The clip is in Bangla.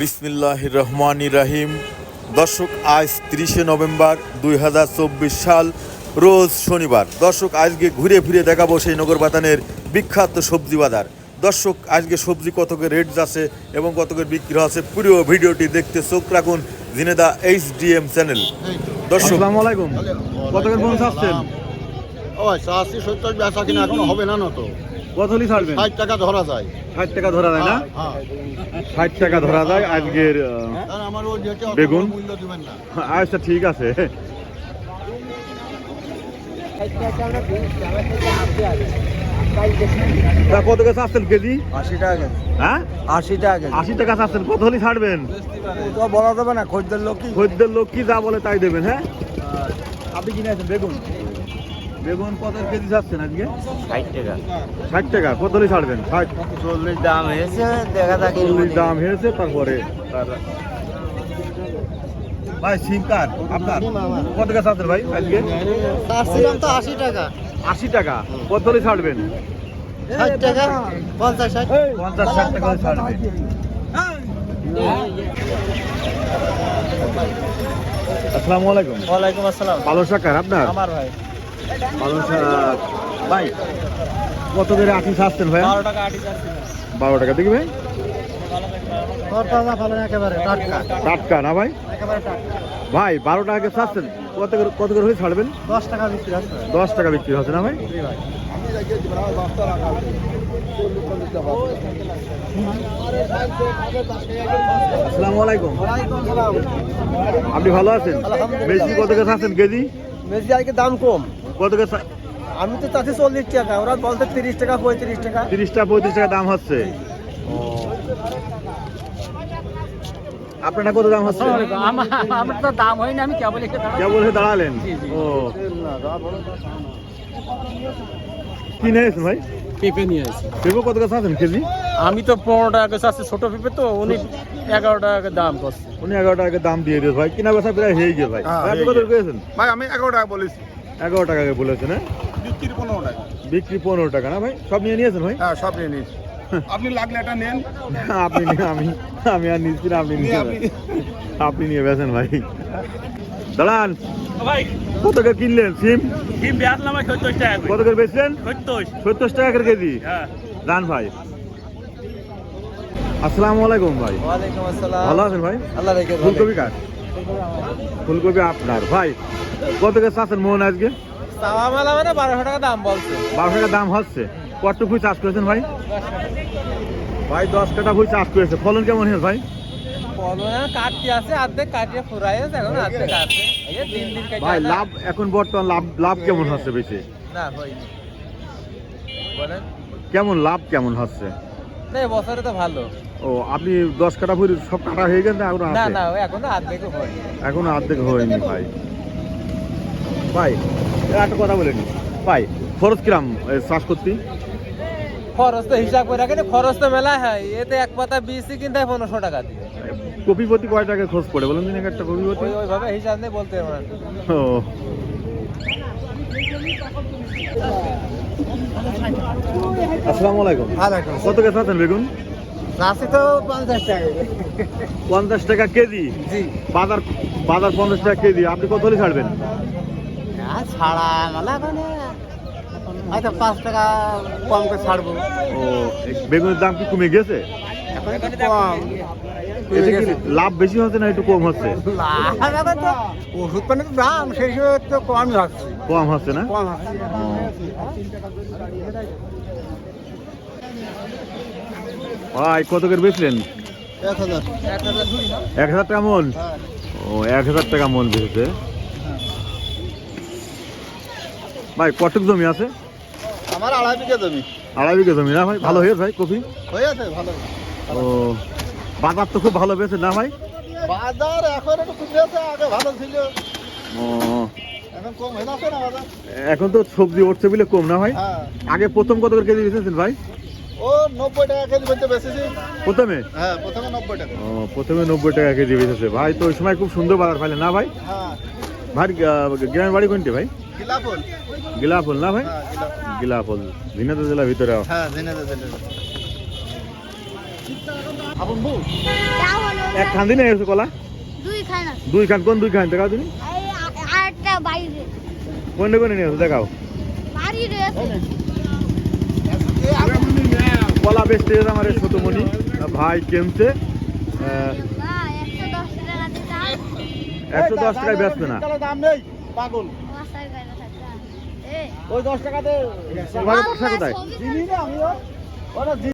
বিসমিল্লাহ রহমান রাহিম। দর্শক, আজ তিরিশে নভেম্বর দুই হাজার চব্বিশ সাল, রোজ শনিবার। দর্শক, আজকে ঘুরে ফিরে দেখাবো সেই নগর বাতানের বিখ্যাত সবজি বাজার। দর্শক, আজকে সবজি কতকে রেট যাচ্ছে এবং কতকের বিক্রি হচ্ছে, পুরো ভিডিওটি দেখতে চোখ রাখুন জিনেদা এইচ ডি এম চ্যানেল। দর্শক আলাইকুম। ও আশি সত্তর বেচা কিনা এখনও হবে না না তো। কত হলি ছাড়বেন? ষাট টাকা ধরা যায়। ষাট টাকা ধরা যায় না? হ্যাঁ ষাট টাকা ধরা যায় আজকের আমার ওই বেগুন? মূল্য দিবেন না। আচ্ছা ঠিক আছে। কত কেজি? আশি টাকা হ্যাঁ? আশি টাকা আশি টাকা চাচ্ছেন কত হলি ছাড়বেন? তো বলা যাবে না খদ্দের লোক কি? খদ্দের লোক কি যা বলে তাই দেবেন হ্যাঁ? আপনি কিনে আছেন বেগুন? বেগুন কত কেজি চাচ্ছেন আজকে ষাট টাকা। ষাট টাকা কত হলি ছাড়বেন? ষাট। চল্লিশ দাম হয়েছে দেখা যাক। এর চল্লিশ দাম হয়েছে তারপরে ভাই সিম কার্ড আপনার? কত টাকা চাচ্ছেন ভাই আজকে? চাচ্ছিলাম তো আশি টাকা। আশি টাকা কত হলে ছাড়বেন? ষাট টাকা পঞ্চাশ ষাট। পঞ্চাশ ষাট টাকা ছাড়বেন আসসালামু আলাইকুম। ওয়ালাইকুম আসসালাম। পালন শাক আপনার? আমার ভাই। শাক ভাই কত করে আটি ছাড়ছেন ভাই? বারো টাকা আটি চাচ্ছি বারো টাকা দেখি ভাই। টাটকা। টাটকা না ভাই? ভাই বারো টাকা ছাড়ছেন কত করে কত করে হলে ছাড়বেন? দশ টাকা বিক্রি হচ্ছে দশ টাকা বিক্রি হচ্ছে না ভাই? আসসালামু আলাইকুম। আপনি ভালো আছেন? বেশি কত করে আছেন কেজি? বেশি আজকে দাম কম। কত আমি তো চাচ্ছি চল্লিশ টাকা ওরা বলতে তিরিশ টাকা পঁয়ত্রিশ টাকা। তিরিশ টাকা পঁয়ত্রিশ টাকা দাম হচ্ছে? আপনারা কত দাম হচ্ছে? আমার তো দাম হয়নি আমি কেবল কেবল হয়ে দাঁড়ালেন? ও। কি নিয়েছেন ভাই? পেঁপে নিয়ে আসি পেঁপে কত করে আছেন কেজি? আমি তো পনেরো টাকা চাচ্ছি ছোট পেঁপে তো উনি এগারো টাকা দাম করছে। উনি এগারো টাকা দাম দিয়ে দিয়েছে ভাই। কিনা বেচা প্রায় হয়ে গেছে ভাই। হ্যাঁ, আপনি কত করে ভাই আমি এগারো টাকা বলেছি। এগারো টাকা বলেছেন হ্যাঁ? বিক্রি পনেরো টাকা। বিক্রি পনেরো টাকা না ভাই? সব নিয়ে নিয়েছেন ভাই? হ্যাঁ সব নিয়ে নিস আপনি লাগলে এটা নেন। আপনি আমি আমি আর নিচ্ছি না আপনি নিয়ে আপনি- নিয়ে বেছেন ভাই। দাঁড়ান। ভাই। কত করে কিনলেন? সিম? বেচলাম ভাই সত্তর টাকা কত করে বেচলেন? সত্তর। সত্তর টাকা করে কেজি? হ্যাঁ। দান ভাই। আসসালামু আলাইকুম ভাই। ওয়ালাইকুম আসসালাম। ভালো আছেন ভাই? আল্লাহ রেখে ফুলকপি কার? ফুলকপি আপনার। ভাই কত করে চাচ্ছেন মোহন আজকে? মানে বারোশো টাকা দাম বলছে। বারোশো টাকা দাম হচ্ছে। কত ফুল চাষ করেছেন ভাই? ভাই দশ কাটা ফুল চাষ করেছে। ফলন কেমন হয়েছে ভাই? ভাই লাভ এখন বর্তমান লাভ লাভ কেমন হচ্ছে বেশি? কেমন লাভ কেমন হচ্ছে? না বছরে তো ভালো। ও আপনি দশ কাটা সব কাটা হয়ে গেছে না না এখনও হয়নি। এখনও অর্ধেক হয়নি ভাই। ভাই একটা কথা বলেন ভাই খরচ কিরাম চাষ করতে? খরচ তো হিসাব করে রাখেন খরচ তো মেলা হয়। এতে এক পাতা কিনতে হয় পনেরোশো টাকা দিয়ে। কপি প্রতি কয় টাকা খরচ পড়ে? বলেন দিন একটা কপি প্রতি ওইভাবে হিসাব নেই বলতে। ও আসসালামু আলাইকুম। কত টাকা আছেন বেগুন? তো পঞ্চাশ টাকা। পঞ্চাশ টাকা কেজি? বাজার বাজার পঞ্চাশ টাকা কেজি। আপনি কত হলে ছাড়বেন? ছাড়া মেলা মানে হয়তো পাঁচ টাকা কম করে ছাড়বো। ও বেগুনের দাম কি কমে গেছে এখন কম। এতে কি লাভ বেশি হচ্ছে না একটু কম হচ্ছে? লাভ এখন তো ওষুধ পানির দাম সেই হিসেবে তো কমই হচ্ছে কম হচ্ছে না? কম হচ্ছে। ভাই কত করে বেচলেন? এক হাজার। টাকা মন। ও এক হাজার টাকা মন বেচেছে। ভাই কটক জমি আছে? আমার আড়াই বিঘা জমি। আড়াই বিঘা জমি না ভাই? ভালো হয়েছে ভাই কফি হয়ে আছে ভালো। ও। বাজার তো খুব ভালো পেয়েছে না ভাই? বাজার এখন একটু আছে আগে ভালো ছিল। ও। এখন কম হয়ে না বাজার। এখন তো সবজি উঠছে বলে কম না ভাই? হ্যাঁ। আগে প্রথম কত করে কেজি বেচেছেন ভাই? ও নব্বই টাকা কেজি বলতে বেশিছি প্রথমে? হ্যাঁ প্রথমে নব্বই টাকা। ও প্রথমে নব্বই টাকা কেজি বেচেছে। ভাই তো ওই সময় খুব সুন্দর বাজার পাইলে না ভাই? হ্যাঁ। ভাই গ্রামের বাড়ি কোনটি ভাই? কিলাফুল গিলাফল না ভাই? হ্যাঁ গিলাফল ঝিনাইদহ জেলার ভিতরে। হ্যাঁ চা হলো এক খান দিনে এসে কলা? দুই খান আছে। দুই খান কোন দুই খান? দেখাও তুমি। কোনটা কোনে নিয়ে এসো দেখাও। কলা বেচতে আমার ছোটমণি। ভাই কেমছে? একশো দশ টাকায় বেচবে না। পাগল। ওই দশ টাকাতে